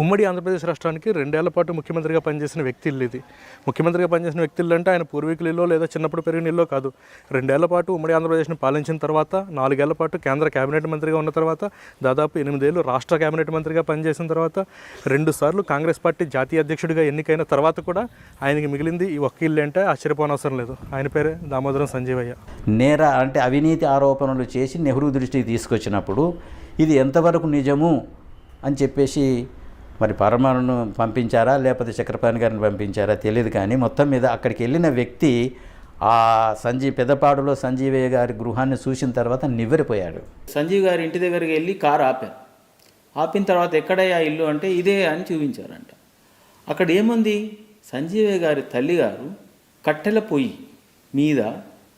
ఉమ్మడి ఆంధ్రప్రదేశ్ రాష్ట్రానికి రెండేళ్ళ పాటు ముఖ్యమంత్రిగా పనిచేసిన వ్యక్తి ఇల్లు ఇది. ముఖ్యమంత్రిగా పనిచేసిన వ్యక్తులు అంటే ఆయన పూర్వీకుల ఇల్లో లేదా చిన్నప్పుడు పెరిగిన ఇల్లు కాదు. రెండేళ్ళ పాటు ఉమ్మడి ఆంధ్రప్రదేశ్ని పాలించిన తర్వాత నాలుగేళ్ళ పాటు కేంద్ర కేబినెట్ మంత్రిగా ఉన్న తర్వాత దాదాపు ఎనిమిదేళ్ళు రాష్ట్ర కేబినెట్ మంత్రిగా పనిచేసిన తర్వాత రెండుసార్లు కాంగ్రెస్ పార్టీ జాతీయ అధ్యక్షుడిగా ఎన్నికైన తర్వాత కూడా ఆయనకి మిగిలింది ఈ ఒక్క ఇల్లు అంటే ఆశ్చర్యపోనవసరం లేదు. ఆయన పేరే దామోదరం సంజీవయ్య. నేర అంటే అవినీతి ఆరోపణలు చేసి నెహ్రూ దృష్టికి తీసుకొచ్చినప్పుడు ఇది ఎంతవరకు నిజము అని చెప్పేసి మరి పరమను పంపించారా? లేకపోతే చక్రపాణి గారిని పంపించారా? తెలియదు కానీ మొత్తం మీద అక్కడికి వెళ్ళిన వ్యక్తి ఆ సంజీవ్ పెదపాడులో సంజీవయ్య గారి గృహాన్ని చూసిన తర్వాత నివ్వెరిపోయాడు. సంజీవ్ గారి ఇంటి దగ్గరికి వెళ్ళి కారు ఆపారు. ఆపిన తర్వాత ఎక్కడయ్యా ఇల్లు అంటే ఇదే అని చూపించారంట. అక్కడ ఏముంది? సంజీవయ్య గారి తల్లిగారు కట్టెల పొయ్యి మీద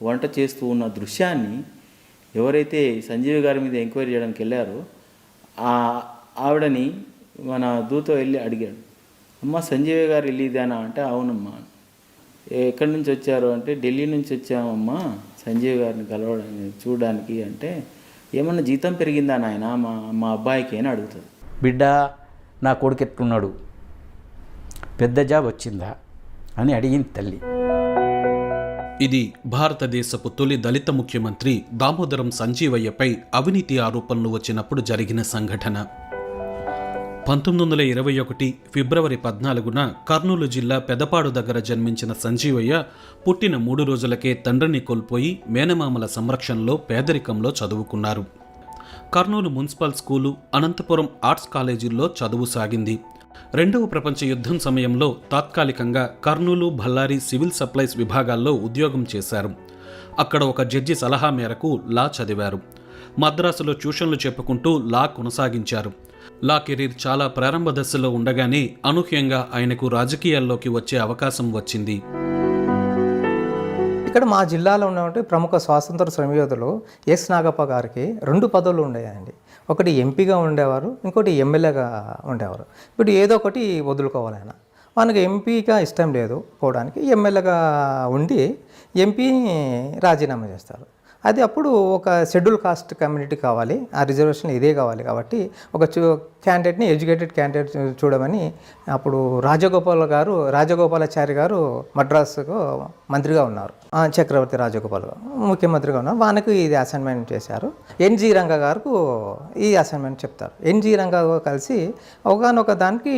వంట చేస్తూ ఉన్న దృశ్యాన్ని ఎవరైతే సంజీవ్ గారి మీద ఎంక్వైరీ చేయడానికి వెళ్ళారో ఆ ఆవిడని మన దూత వెళ్ళి అడిగాడు అమ్మ సంజీవయ్య గారు ఇదేనా అంటే అవునమ్మా. ఎక్కడి నుంచి వచ్చారు? అంటే ఢిల్లీ నుంచి వచ్చామమ్మా సంజీవ్ గారిని కలవడానికి చూడడానికి. అంటే ఏమన్నా జీతం పెరిగిందా నాయన? మా మా అబ్బాయికి? అని అడుగుతుంది బిడ్డ నా కొడుకు ఎట్లున్నాడు పెద్ద జాబ్ వచ్చిందా? అని అడిగింది తల్లి. ఇది భారతదేశపు తొలి దళిత ముఖ్యమంత్రి దామోదరం సంజీవయ్యపై అవినీతి ఆరోపణలు వచ్చినప్పుడు జరిగిన సంఘటన. పంతొమ్మిది వందల ఇరవై ఒకటి ఫిబ్రవరి పద్నాలుగున కర్నూలు జిల్లా పెదపాడు దగ్గర జన్మించిన సంజీవయ్య పుట్టిన మూడు రోజులకే తండ్రిని కోల్పోయి మేనమామల సంరక్షణలో పేదరికంలో చదువుకున్నారు. Kurnool municipal school Anantapur arts కాలేజీల్లో చదువు సాగింది. రెండవ ప్రపంచ యుద్ధం సమయంలో తాత్కాలికంగా కర్నూలు బళ్ళారి సివిల్ సప్లైస్ విభాగాల్లో ఉద్యోగం చేశారు. అక్కడ ఒక జడ్జి సలహా మేరకు లా చదివారు. మద్రాసులో ట్యూషన్లు చెప్పుకుంటూ లా కొనసాగించారు. లా కెరీర్ చాలా ప్రారంభ దశలో ఉండగానే అనూహ్యంగా ఆయనకు రాజకీయాల్లోకి వచ్చే అవకాశం వచ్చింది. ఇక్కడ మా జిల్లాలో ఉన్నటువంటి ప్రముఖ స్వాతంత్ర శ్రమయోధులు ఎస్ నాగప్ప గారికి రెండు పదవులు ఉండేయండి. ఒకటి ఎంపీగా ఉండేవారు ఇంకోటి ఎమ్మెల్యేగా ఉండేవారు. ఇప్పుడు ఏదో ఒకటి వదులుకోవాలి ఆయన. మనకి ఎంపీగా ఇష్టం లేదు పోవడానికి ఎమ్మెల్యేగా ఉండి ఎంపీని రాజీనామా చేస్తారు. అది అప్పుడు ఒక షెడ్యూల్ కాస్ట్ కమ్యూనిటీ కావాలి. ఆ రిజర్వేషన్ ఇదే కావాలి కాబట్టి ఒక క్యాండిడేట్ని ఎడ్యుకేటెడ్ క్యాండిడేట్ చూడమని అప్పుడు రాజగోపాల్ గారు రాజగోపాలాచారి గారు మద్రాసుకు మంత్రిగా ఉన్నారు. చక్రవర్తి రాజగోపాల్ గారు ముఖ్యమంత్రిగా ఉన్నారు. వానికి ఇది అసైన్మెంట్ చేశారు. ఎన్జి రంగ గారికి ఈ అసైన్మెంట్ చెప్తారు. ఎన్జి రంగ కలిసి ఒకనొక దానికి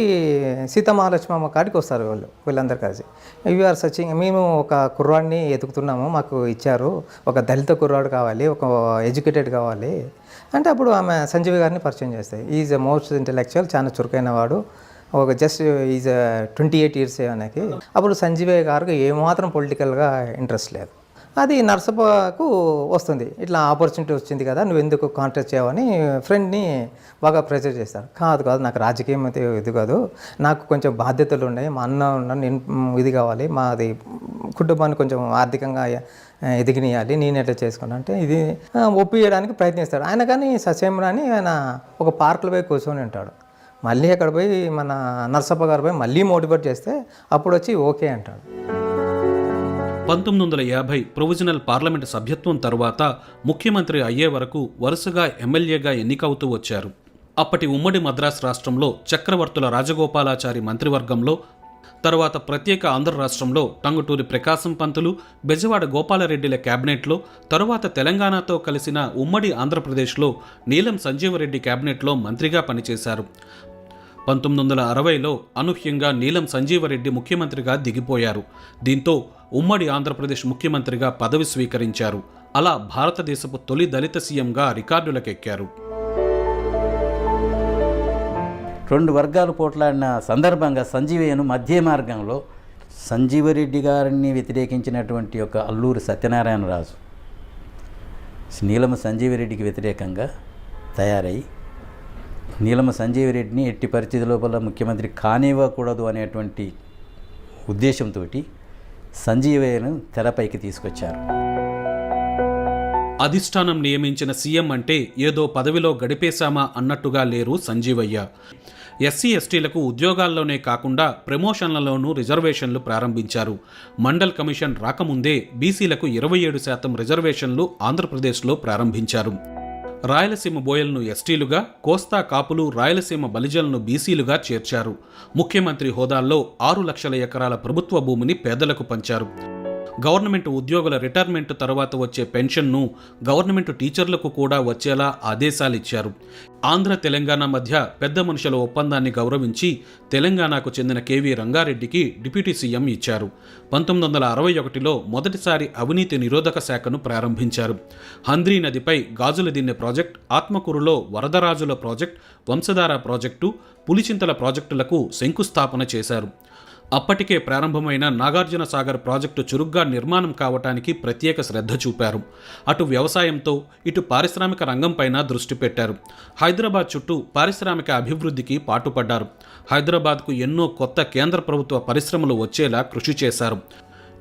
సీతమహాలక్ష్మమ్మ కాడికి వస్తారు వాళ్ళు వీళ్ళందరూ కలిసి. యూఆర్ సచింగ్ మేము ఒక కుర్రాడిని ఎతుకుతున్నాము మాకు ఇచ్చారు. ఒక దళిత కుర్రాడు కావాలి ఒక ఎడ్యుకేటెడ్ కావాలి. అంటే అప్పుడు ఆమె సంజీవి గారిని పరిచయం చేస్తాయి. ఈజ్ అ మోస్ట్ ఇంటలెక్చువల్ చాలా చురుకైన వాడు. ఒక just is twenty eight years ఆయనకి. అప్పుడు సంజీవయ్య గారికి ఏమాత్రం పొలిటికల్గా ఇంట్రెస్ట్ లేదు. అది నర్సప్పకు వస్తుంది. ఇట్లా ఆపర్చునిటీ వచ్చింది కదా నువ్వు ఎందుకు కాంటాక్ట్ చేయవని ఫ్రెండ్ని బాగా ప్రెజర్ చేస్తారు. కాదు కాదు నాకు రాజకీయం అయితే ఇది కాదు. నాకు కొంచెం బాధ్యతలు ఉన్నాయి. మా అన్న ఉన్న నేను ఇది కావాలి. మాది కుటుంబాన్ని కొంచెం ఆర్థికంగా ఎదిగినియాలి. నేను ఎట్లా చేసుకున్నా అంటే ఇది ఒప్పియడానికి ప్రయత్నిస్తాడు. ఆయన కానీ ససేమరాని ఆయన ఒక పార్కులో పోయి కూర్చొని ఉంటాడు. మళ్ళీ అక్కడ పోయి మన నర్సప్ప గారు పోయి మళ్ళీ మోటివేట్ చేస్తే అప్పుడు వచ్చి ఓకే అంటాడు. పంతొమ్మిది వందల యాభై ప్రొవిజనల్ పార్లమెంటు సభ్యత్వం తరువాత ముఖ్యమంత్రి అయ్యే వరకు వరుసగా ఎమ్మెల్యేగా ఎన్నికవుతూ వచ్చారు. అప్పటి ఉమ్మడి మద్రాసు రాష్ట్రంలో చక్రవర్తుల రాజగోపాలాచారి మంత్రివర్గంలో తరువాత ప్రత్యేక ఆంధ్ర రాష్ట్రంలో టంగుటూరి ప్రకాశం పంతులు బెజవాడ గోపాలరెడ్డిల క్యాబినెట్లో తరువాత తెలంగాణతో కలిసిన ఉమ్మడి ఆంధ్రప్రదేశ్లో నీలం సంజీవరెడ్డి క్యాబినెట్లో మంత్రిగా పనిచేశారు. పంతొమ్మిది వందల అరవైలో అనూహ్యంగా నీలం సంజీవరెడ్డి ముఖ్యమంత్రిగా దిగిపోయారు. దీంతో ఉమ్మడి ఆంధ్రప్రదేశ్ ముఖ్యమంత్రిగా పదవి స్వీకరించారు. అలా భారతదేశపు తొలి దళిత సీఎంగా రికార్డులకెక్కారు. రెండు వర్గాలు పోట్లాడిన సందర్భంగా సంజీవయ్యను మధ్య మార్గంలో సంజీవరెడ్డి గారిని వ్యతిరేకించినటువంటి ఒక అల్లూరి సత్యనారాయణరాజు నీలమ సంజీవరెడ్డికి వ్యతిరేకంగా తయారై నీలమ సంజీవరెడ్డిని ఎట్టి పరిస్థితి లోపల ముఖ్యమంత్రి కానివ్వకూడదు అనేటువంటి ఉద్దేశంతో సంజీవయ్యను తెరపైకి తీసుకొచ్చారు. అధిష్టానం నియమించిన సీఎం అంటే ఏదో పదవిలో గడిపేశామా అన్నట్టుగా లేరు సంజీవయ్య. ఎస్సీ ఎస్టీలకు ఉద్యోగాల్లోనే కాకుండా ప్రమోషన్లలోనూ రిజర్వేషన్లు ప్రారంభించారు. మండల్ కమిషన్ రాకముందే బీసీలకు ఇరవై ఏడు శాతం రిజర్వేషన్లు ఆంధ్రప్రదేశ్లో ప్రారంభించారు. రాయలసీమ బోయలను ఎస్టీలుగా కోస్తా కాపులు రాయలసీమ బలిజలను బీసీలుగా చేర్చారు. ముఖ్యమంత్రి హోదాల్లో ఆరు లక్షల ఎకరాల ప్రభుత్వ భూమిని పేదలకు పంచారు. గవర్నమెంట్ ఉద్యోగుల రిటైర్మెంట్ తర్వాత వచ్చే పెన్షన్ను గవర్నమెంట్ టీచర్లకు కూడా వచ్చేలా ఆదేశాలు ఇచ్చారు ఆంధ్ర తెలంగాణ మధ్య పెద్ద మనుషుల ఒప్పందాన్ని గౌరవించి తెలంగాణకు చెందిన కేవీ రంగారెడ్డికి డిప్యూటీ సీఎం ఇచ్చారు. పంతొమ్మిది వందల అరవై ఒకటిలో మొదటిసారి అవినీతి నిరోధక శాఖను ప్రారంభించారు. హంద్రీ నదిపై గాజుల దిన్నె ప్రాజెక్ట్ ఆత్మకూరులో వరదరాజుల ప్రాజెక్ట్ వంశధార ప్రాజెక్టు పులిచింతల ప్రాజెక్టులకు శంకుస్థాపన చేశారు. అప్పటికే ప్రారంభమైన నాగార్జున సాగర్ ప్రాజెక్టు చురుగ్గా నిర్మాణం కావటానికి ప్రత్యేక శ్రద్ధ చూపారు. అటు వ్యవసాయంతో ఇటు పారిశ్రామిక రంగంపైన దృష్టి పెట్టారు. హైదరాబాద్ చుట్టూ పారిశ్రామిక అభివృద్ధికి పాటుపడ్డారు. హైదరాబాద్కు ఎన్నో కొత్త కేంద్ర ప్రభుత్వ పరిశ్రమలు వచ్చేలా కృషి చేశారు.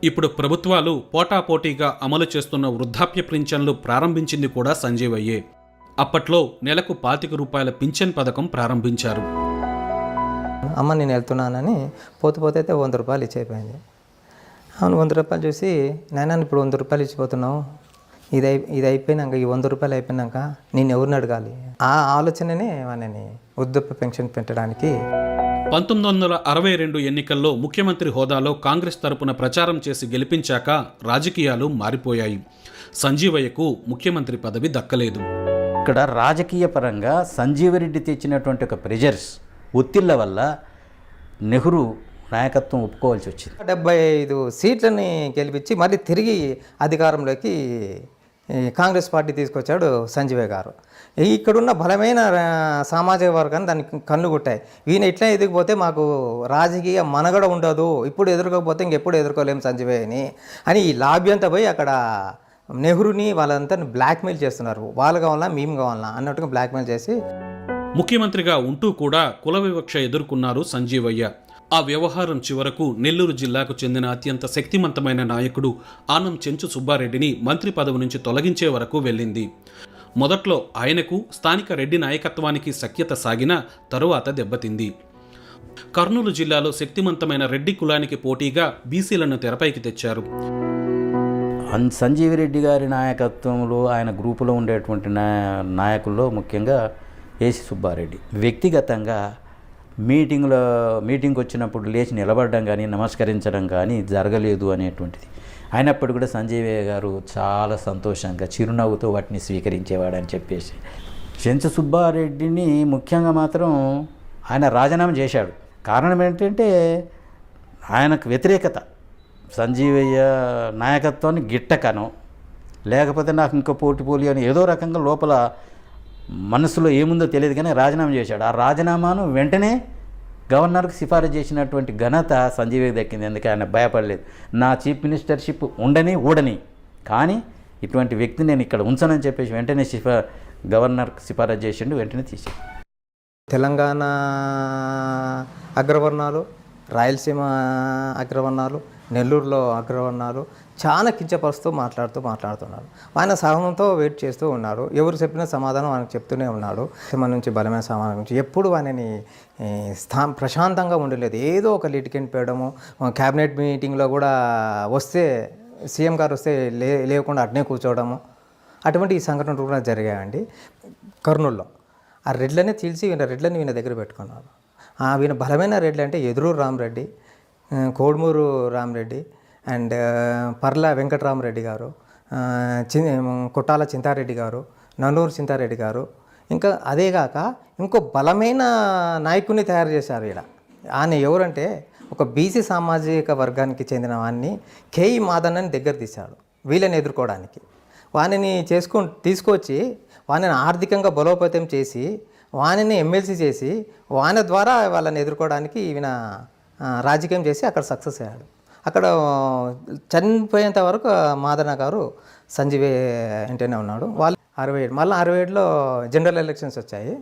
ఇప్పుడు ప్రభుత్వాలు పోటాపోటీగా అమలు చేస్తున్న వృద్ధాప్య పింఛన్లు ప్రారంభించింది కూడా సంజీవయ్యే. అప్పట్లో నెలకు పాతిక రూపాయల పింఛన్ పథకం ప్రారంభించారు. అమ్మ నేను వెళ్తున్నానని పోతూ పోతే అయితే వంద రూపాయలు ఇచ్చేయిపోయింది అవును వంద రూపాయలు చూసి నాయన ఇప్పుడు వంద రూపాయలు ఇచ్చిపోతున్నావు. ఇది అయి ఇది అయిపోయినాక ఈ వంద రూపాయలు అయిపోయినాక నేను ఎవరిని అడగాలి? ఆ ఆలోచననే వాళ్ళని వృద్ధాప్య పెన్షన్ పెట్టడానికి పంతొమ్మిది వందల అరవై రెండు ఎన్నికల్లో ముఖ్యమంత్రి హోదాలో కాంగ్రెస్ తరపున ప్రచారం చేసి గెలిపించాక రాజకీయాలు మారిపోయాయి. సంజీవయ్యకు ముఖ్యమంత్రి పదవి దక్కలేదు. ఇక్కడ రాజకీయ పరంగా సంజీవరెడ్డి తెచ్చినటువంటి ఒక ప్రెజర్స్ ఒత్తిళ్ళ వల్ల నెహ్రూ నాయకత్వం ఒప్పుకోవాల్సి వచ్చింది. డెబ్బై ఐదు సీట్లని గెలిపించి మళ్ళీ తిరిగి అధికారంలోకి కాంగ్రెస్ పార్టీ తీసుకొచ్చాడు సంజీవయ్య గారు. ఇక్కడున్న బలమైన సామాజిక వర్గాన్ని దానికి కన్ను కొట్టాయి. ఈయన ఇట్లా ఎదిగిపోతే మాకు రాజకీయ మనగడ ఉండదు ఇప్పుడు ఎదుర్కోకపోతే ఇంకెప్పుడు ఎదుర్కోలేము సంజీవయ్యని అని అని ఈ లాభ్యంతా పోయి అక్కడ నెహ్రూని వాళ్ళంతా బ్లాక్మెయిల్ చేస్తున్నారు. వాళ్ళు కావాలా మేము కావాలా అన్నట్టుగా బ్లాక్మెయిల్ చేసి ముఖ్యమంత్రిగా ఉంటూ కూడా కుల వివక్ష ఎదుర్కొన్నారు సంజీవయ్య. ఆ వ్యవహారం చివరకు నెల్లూరు జిల్లాకు చెందిన అత్యంత శక్తిమంతమైన నాయకుడు ఆనం చెంచు సుబ్బారెడ్డిని మంత్రి పదవి నుంచి తొలగించే వరకు వెళ్ళింది. మొదట్లో ఆయనకు స్థానిక రెడ్డి నాయకత్వానికి సఖ్యత సాగిన తరువాత దెబ్బతింది. కర్నూలు జిల్లాలో శక్తిమంతమైన రెడ్డి కులానికి పోటీగా బీసీలను తెరపైకి తెచ్చారు. సంజీవి సంజీవిరెడ్డి గారి నాయకత్వంలో ఆయన గ్రూపులో ఉండేటువంటి నాయకుల్లో ముఖ్యంగా ఏసి సుబ్బారెడ్డి. వ్యక్తిగతంగా మీటింగ్లో మీటింగ్కి వచ్చినప్పుడు లేచి నిలబడడం కానీ నమస్కరించడం కానీ జరగలేదు అనేటువంటిది. అయినప్పటికీ కూడా సంజీవయ్య గారు చాలా సంతోషంగా చిరునవ్వుతో వాటిని స్వీకరించేవాడని చెప్పేసి. చెంచ సుబ్బారెడ్డిని ముఖ్యంగా మాత్రం ఆయన రాజీనామా చేశాడు. కారణం ఏంటంటే ఆయనకు వ్యతిరేకత. సంజీవయ్య నాయకత్వాన్ని గిట్టకను. లేకపోతే నాకు ఇంకా పోటీ పోలి అని ఏదో రకంగా లోపల మనసులో ఏముందో తెలియదు కానీ రాజీనామా చేశాడు. ఆ రాజీనామాను వెంటనే గవర్నర్కు సిఫారసు చేసినటువంటి ఘనత సంజీవయ్య దక్కింది. ఎందుకంటే ఆయన భయపడలేదు. నా చీఫ్ మినిస్టర్షిప్ ఉండని ఊడని. కానీ ఇటువంటి వ్యక్తిని నేను ఇక్కడ ఉంచనని చెప్పేసి వెంటనే సిఫా గవర్నర్కి సిఫారసు చేసిండు వెంటనే తీసాడు. తెలంగాణ అగ్రవర్ణాలు రాయలసీమ అగ్రవర్ణాలు నెల్లూరులో అగ్రవర్ణాలు చాలా కించపరుస్తూ మాట్లాడుతూ మాట్లాడుతున్నారు. ఆయన సహనంతో వెయిట్ చేస్తూ ఉన్నారు. ఎవరు చెప్పిన సమాధానం ఆయనకు చెప్తూనే ఉన్నాడు. మన నుంచి బలమైన సమాధానం నుంచి ఎప్పుడు ఆయనని స్థా ప్రశాంతంగా ఉండలేదు. ఏదో ఒక లిటికెంట్ పేయడము క్యాబినెట్ మీటింగ్లో కూడా వస్తే సీఎం గారు వస్తే లే లేకుండా అట్నే కూర్చోవడము. అటువంటి ఈ సంఘటనలు కూడా జరిగాయండి. కర్నూల్లో. ఆ రెడ్లనే చీల్చి వీళ్ళ రెడ్లని వీళ్ళ దగ్గర పెట్టుకున్నారు. ఆ వీళ్ళ బలమైన రెడ్లు అంటే ఎదురూరు రామరెడ్డి రెడ్డి. కోడుమూరు రామరెడ్డి అండ్ పర్ల వెంకటరామరెడ్డి గారు చి కొట్టాల చింతారెడ్డి గారు నన్నూరు చింతారెడ్డి గారు ఇంకా అదేగాక ఇంకో బలమైన నాయకుడిని తయారు చేశారు ఈడ. ఆయన ఎవరంటే ఒక బీసీ సామాజిక వర్గానికి చెందిన వాడిని కేఈ మాదన్నని దగ్గర తీశాడు వీళ్ళని ఎదుర్కోవడానికి. వానిని చేసుకు తీసుకొచ్చి వానిని ఆర్థికంగా బలోపేతం చేసి వానిని ఎమ్మెల్సీ చేసి వాని ద్వారా వాళ్ళని ఎదుర్కోవడానికి ఈయన రాజకీయం చేసి అక్కడ సక్సెస్ అయ్యాడు. అక్కడ చనిపోయేంత వరకు మాదన గారు సంజీవే ఇంటనే ఉన్నాడు. వాళ్ళు అరవై ఏడు మళ్ళీ అరవై ఏడులో జనరల్ ఎలక్షన్స్ వచ్చాయి.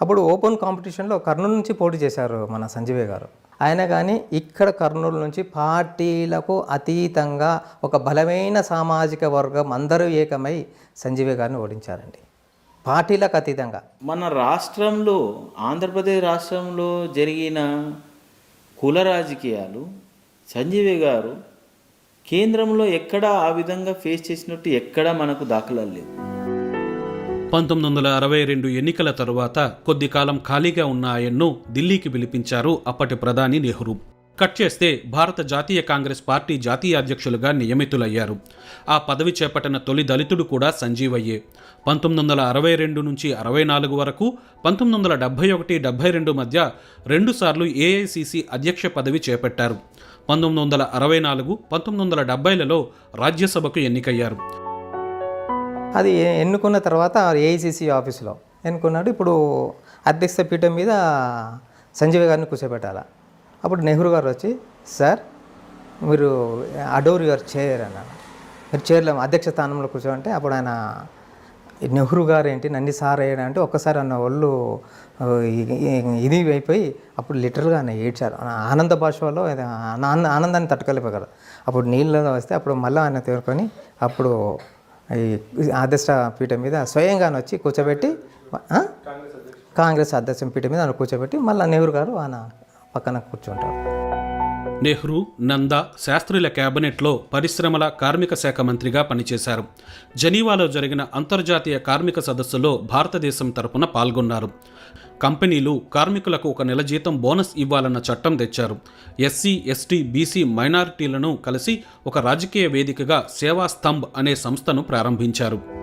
అప్పుడు ఓపెన్ కాంపిటీషన్లో కర్నూలు నుంచి పోటీ చేశారు మన సంజీవే గారు. ఆయన కానీ ఇక్కడ కర్నూలు నుంచి పార్టీలకు అతీతంగా ఒక బలమైన సామాజిక వర్గం అందరూ ఏకమై సంజీవే గారిని ఓడించారండి. పార్టీలకు అతీతంగా. మన రాష్ట్రంలో ఆంధ్రప్రదేశ్ రాష్ట్రంలో జరిగిన కుల రాజకీయాలు సంజీవి గారు కేంద్రంలో ఎక్కడా ఆ విధంగా ఫేస్ చేసినట్టు ఎక్కడా మనకు దాఖలాలు లేవు. పంతొమ్మిది వందల అరవై రెండు ఎన్నికల తరువాత కొద్ది కాలం ఖాళీగా ఉన్న ఆయన్ను ఢిల్లీకి పిలిపించారు అప్పటి ప్రధాని నెహ్రూ. కట్ చేస్తే భారత జాతీయ కాంగ్రెస్ పార్టీ జాతీయ అధ్యక్షులుగా నియమితులయ్యారు. ఆ పదవి చేపట్టిన తొలి దళితుడు కూడా సంజీవయ్యే. పంతొమ్మిది వందల అరవై రెండు నుంచి అరవై నాలుగు వరకు పంతొమ్మిది వందల డెబ్బై ఒకటి డెబ్బై రెండు మధ్య రెండుసార్లు ఏఐసిసి అధ్యక్ష పదవి చేపట్టారు. పంతొమ్మిది వందల అరవై నాలుగు పంతొమ్మిది వందల డెబ్బైలలో రాజ్యసభకు ఎన్నికయ్యారు. అది ఎన్నుకున్న తర్వాత ఏఐసిసి ఆఫీస్లో ఎన్నుకున్నాడు. ఇప్పుడు అధ్యక్ష పీఠం మీద సంజీవ్ గారిని కూర్చోబెట్టాలా. అప్పుడు నెహ్రూ గారు వచ్చి సార్ మీరు అడోర్ యువర్ చైర్ అన్నాడు మీరు చైర్లో అధ్యక్ష స్థానంలో కూర్చోంటే అప్పుడు ఆయన నెహ్రూ గారు ఏంటి? నన్ను సార్ అయ్యాడు అంటే ఒక్కసారి అన్న ఒళ్ళు ఇది అయిపోయి అప్పుడు లిటరల్గా ఆయన ఏడ్చారు. ఆనంద భాషలో ఆనంద ఆనందాన్ని తట్టుకోలేకపోయారు. అప్పుడు నీళ్ళలో వస్తే అప్పుడు మళ్ళీ ఆయన తేరుకొని అప్పుడు ఈ అధ్యక్ష పీఠం మీద స్వయంగా వచ్చి కూర్చోబెట్టి కాంగ్రెస్ అధ్యక్ష పీఠం మీద ఆయన కూర్చోబెట్టి మళ్ళీ నెహ్రూ గారు ఆయన పక్కన కూర్చుంటారు. నెహ్రూ నంద శాస్త్రుల కేబినెట్లో పరిశ్రమల కార్మిక శాఖ మంత్రిగా పనిచేశారు. జనీవాలో జరిగిన అంతర్జాతీయ కార్మిక సదస్సులో భారతదేశం తరపున పాల్గొన్నారు. కంపెనీలు కార్మికులకు ఒక నెల జీతం బోనస్ ఇవ్వాలన్న చట్టం తెచ్చారు. ఎస్సీ ఎస్టీ బీసీ మైనారిటీలను కలిసి ఒక రాజకీయ వేదికగా సేవా స్తంభ్ అనే సంస్థను ప్రారంభించారు.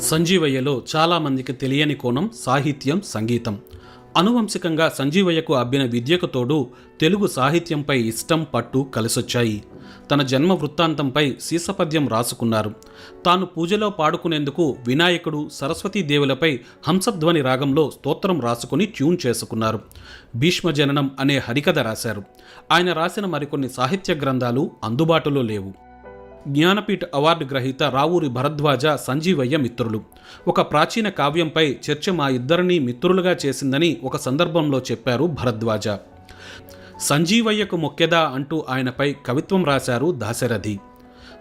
సంజీవయ్యలో చాలామందికి తెలియని కోణం సాహిత్యం సంగీతం. అనువంశికంగా సంజీవయ్యకు అబ్బిన విద్యకు తోడు తెలుగు సాహిత్యంపై ఇష్టం పట్టు కలిసొచ్చాయి. తన జన్మ వృత్తాంతంపై శీసపద్యం రాసుకున్నారు. తాను పూజలో పాడుకునేందుకు వినాయకుడు సరస్వతీదేవులపై హంసధ్వని రాగంలో స్తోత్రం రాసుకుని ట్యూన్ చేసుకున్నారు. భీష్మ జననం అనే హరికథ రాశారు. ఆయన రాసిన మరికొన్ని సాహిత్య గ్రంథాలు అందుబాటులో లేవు. జ్ఞానపీఠ అవార్డు గ్రహీత రావూరి భరద్వాజ సంజీవయ్య మిత్రులు. ఒక ప్రాచీన కావ్యంపై చర్చ మా ఇద్దరిని మిత్రులుగా చేసిందని ఒక సందర్భంలో చెప్పారు భరద్వాజ. సంజీవయ్యకు మొక్కెదా అంటూ ఆయనపై కవిత్వం రాశారు దాశరథి.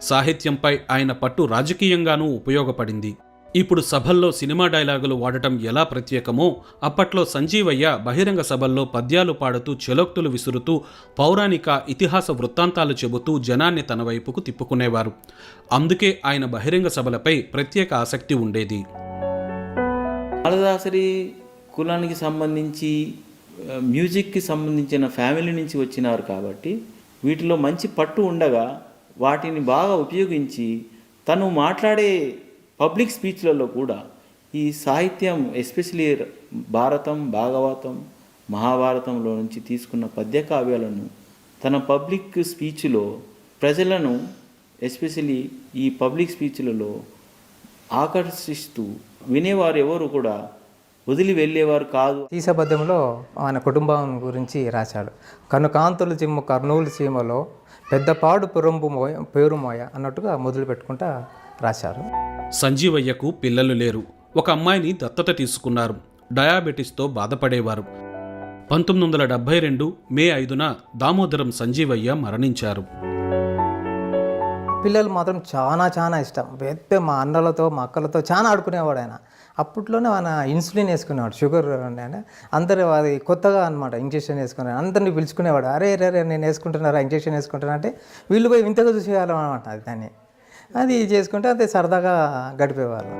సాహిత్యంపై ఆయన పట్టు రాజకీయంగానూ ఉపయోగపడింది. ఇప్పుడు సభల్లో సినిమా డైలాగులు వాడటం ఎలా ప్రత్యేకమో అప్పట్లో సంజీవయ్య బహిరంగ సభల్లో పద్యాలు పాడుతూ చెలోక్తులు విసురుతూ పౌరాణిక ఇతిహాస వృత్తాంతాలు చెబుతూ జనాన్ని తన వైపుకు తిప్పుకునేవారు. అందుకే ఆయన బహిరంగ సభలపై ప్రత్యేక ఆసక్తి ఉండేది. కాళదాసరి కులానికి సంబంధించి మ్యూజిక్కి సంబంధించిన ఫ్యామిలీ నుంచి వచ్చినారు కాబట్టి వీటిలో మంచి పట్టు ఉండగా వాటిని బాగా ఉపయోగించి తను మాట్లాడే పబ్లిక్ స్పీచ్లలో కూడా ఈ సాహిత్యం ఎస్పెషలీ భారతం భాగవతం మహాభారతంలో నుంచి తీసుకున్న పద్య కావ్యాలను తన పబ్లిక్ స్పీచ్లో ప్రజలను ఎస్పెషలీ ఈ పబ్లిక్ స్పీచ్లలో ఆకర్షిస్తూ వినేవారు ఎవరు కూడా వదిలి వెళ్ళేవారు కాదు. తీసబద్ధంలో ఆయన కుటుంబం గురించి రాశాడు. కనుకాంతులు చిమ్మ కర్నూలు చీమలో పెద్దపాడు పురంబు మోయ పేరు మోయ అన్నట్టుగా మొదలు పెట్టుకుంటా రాశారు. సంజీవయ్యకు పిల్లలు లేరు. ఒక అమ్మాయిని దత్తత తీసుకున్నారు. డయాబెటిస్తో బాధపడేవారు. పంతొమ్మిది వందల డెబ్బై రెండు మే ఐదున దామోదరం సంజీవయ్య మరణించారు. పిల్లలు మాత్రం చాలా చాలా ఇష్టం. పెద్ద మా అన్నలతో మా అక్కలతో చాలా ఆడుకునేవాడు ఆయన. అప్పట్లోనే ఆయన ఇన్సులిన్ వేసుకునేవాడు షుగర్ ఆయన. అందరూ అది కొత్తగా అనమాట ఇంజక్షన్ వేసుకునే అందరినీ పిలుచుకునేవాడు అరే రే రే నేను వేసుకుంటున్నారా ఇంజక్షన్ వేసుకుంటున్నా అంటే వీళ్ళు పోయి వింతగా చూసేవాళ్ళం అనమాట అది దాన్ని. అది చేసుకుంటే అంతే సరదాగా గడిపేవాళ్ళం.